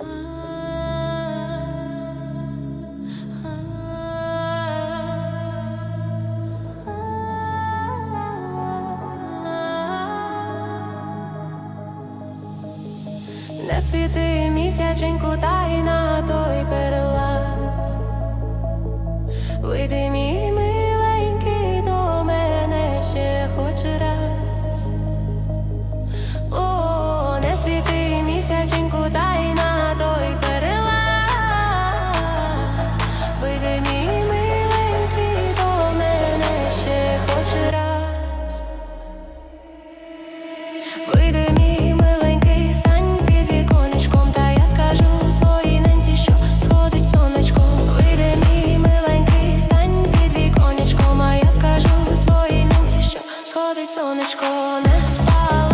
Не світи місяченьку, та й на той перелаз. Вийди, мій сонечко. Не спала,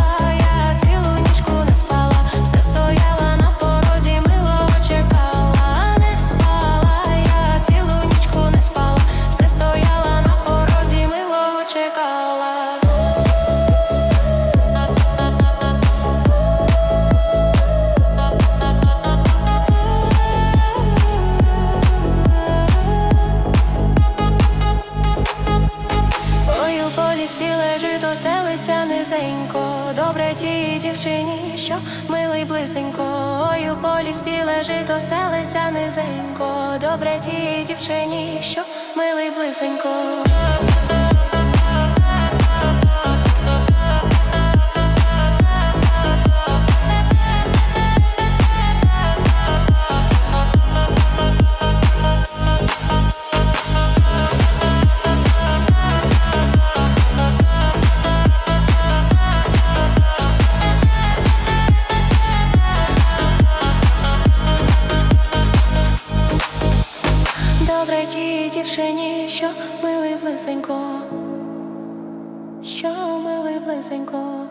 стелиться низенько, добре тій дівчині, що милий близенько. Ой, у полі спіле жито стелиться низенько, добре тій дівчині, що милий близенько. Добре тій дівчині, що милий близенько, що милий близенько.